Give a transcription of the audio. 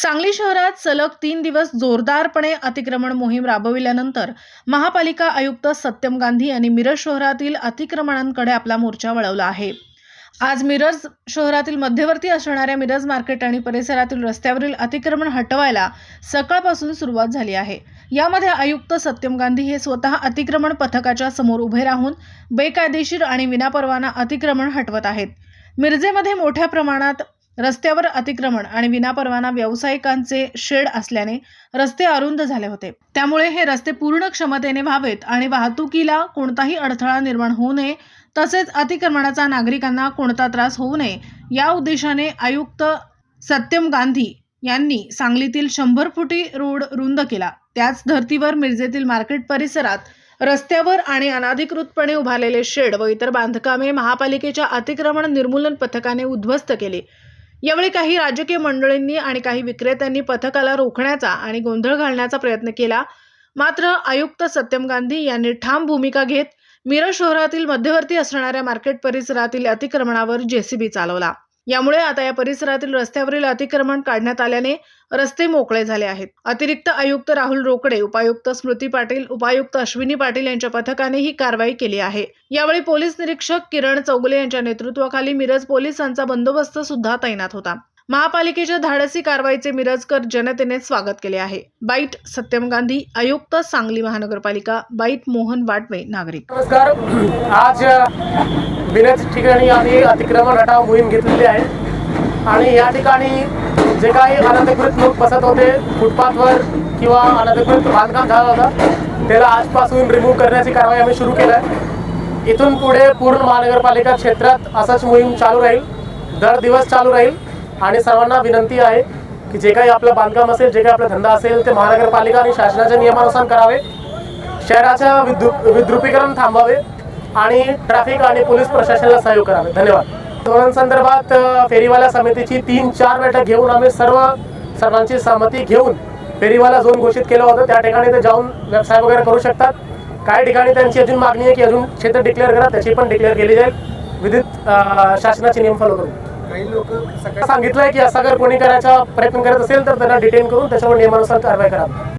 सांगली शहरात सलग तीन दिवस जोरदारपणे अतिक्रमण मोहीम राबविल्यानंतर महापालिका आयुक्त सत्यम गांधी यांनी मिरज शहरातील अतिक्रमणांकडे आपला मोर्चा वळवला आहे. आज मिरज शहरातील मध्यवर्ती असणाऱ्या मिरज मार्केट आणि परिसरातील रस्त्यावरील अतिक्रमण हटवायला सकाळपासून सुरुवात झाली आहे. यामध्ये आयुक्त सत्यम गांधी हे स्वतः अतिक्रमण पथकाच्या समोर उभे राहून बेकायदेशीर आणि विनापरवाना अतिक्रमण हटवत आहेत. मिरजेमध्ये मोठ्या प्रमाणात रस्त्यावर अतिक्रमण आणि विनापरवाना व्यावसायिकांचे शेड असल्याने रस्ते अरुंद झाले होते. त्यामुळे हे रस्ते पूर्ण क्षमतेने व्हावेत आणि वाहतुकीला कोणताही अडथळा निर्माण होऊ नये तसेच अतिक्रमणाचा नागरिकांना कोणता त्रास होऊ नये या उद्देशाने आयुक्त सत्यम गांधी यांनी सांगलीतील शंभर फुटी रोड रुंद केला. त्याच धर्तीवर मिरजेतील मार्केट परिसरात रस्त्यावर आणि अनाधिकृतपणे उभारलेले शेड व इतर बांधकामे महापालिकेच्या अतिक्रमण निर्मूलन पथकाने उद्ध्वस्त केले. यावेळी काही राजकीय मंडळींनी आणि काही विक्रेत्यांनी पथकाला रोखण्याचा आणि गोंधळ घालण्याचा प्रयत्न केला. मात्र आयुक्त सत्यम गांधी यांनी ठाम भूमिका घेत मिरज शहरातील मध्यवर्ती असणाऱ्या मार्केट परिसरातील अतिक्रमणावर जेसीबी चालवला. यामुळे आता या परिसरातील रस्त्यावरील अतिक्रमण काढण्यात आल्याने रस्ते मोकळे झाले आहेत. अतिरिक्त आयुक्त राहुल रोकडे उपायुक्त स्मृती पाटील उपायुक्त अश्विनी पाटील यांच्या पथकाने ही कारवाई केली आहे. यावेळी पोलीस निरीक्षक किरण चौगुले यांच्या नेतृत्वाखाली मिरज पोलिसांचा बंदोबस्त सुद्धा तैनात होता. महापालिकेच्या धाडसी कारवाईचे मिरजकर जनतेने स्वागत केले आहे. बाईट सत्यम गांधी आयुक्त सांगली महानगरपालिका बाईट मोहन वाटवे नागरिक. नमस्कार. आज बिनेच ठिकाणी आम्ही अतिक्रमण हटाव मोहीम घेतलेली आहे. आणि या ठिकाणी जे काही अनधिकृत लोक बसत होते फुटपाथवर किंवा अनधिकृत बांधकाम झालं होतं त्याला आजपासून रिमूव्ह करण्याची कारवाई आम्ही सुरू केली आहे. इथून पुढे पूर्ण महानगरपालिका क्षेत्रात असंच मोहीम चालू राहील. दर दिवस चालू राहील. आणि सर्वांना विनंती आहे की जे काही आपलं बांधकाम असेल जे काही आपला धंदा असेल ते महानगरपालिका आणि शासनाच्या नियमानुसार करावे. शहराच्या विद्रु विद्रुपीकरण थांबावे आणि ट्रॅफिक आणि पोलीस प्रशासनाला सहयोग करावे. धन्यवाद. धोरणांसंदर्भात संदर्भात फेरीवाला समितीची तीन चार बैठक घेऊन आम्ही सर्व सर्वांची सहमती घेऊन फेरीवाला झोन घोषित केलं होतं. त्या ठिकाणी ते जाऊन व्यवसाय वगैरे करू शकतात. काही ठिकाणी त्यांची अजून मागणी आहे की अजून क्षेत्र डिक्लेअर करा त्याची पण डिक्लेअर केली जाईल. विधित शासनाचे नियम फॉलो करून काही लोक सांगितलंय की असा जर कोणी करायचा प्रयत्न करत असेल तर त्यांना डिटेन करून त्याच्यावर नियमानुसार कारवाई करावी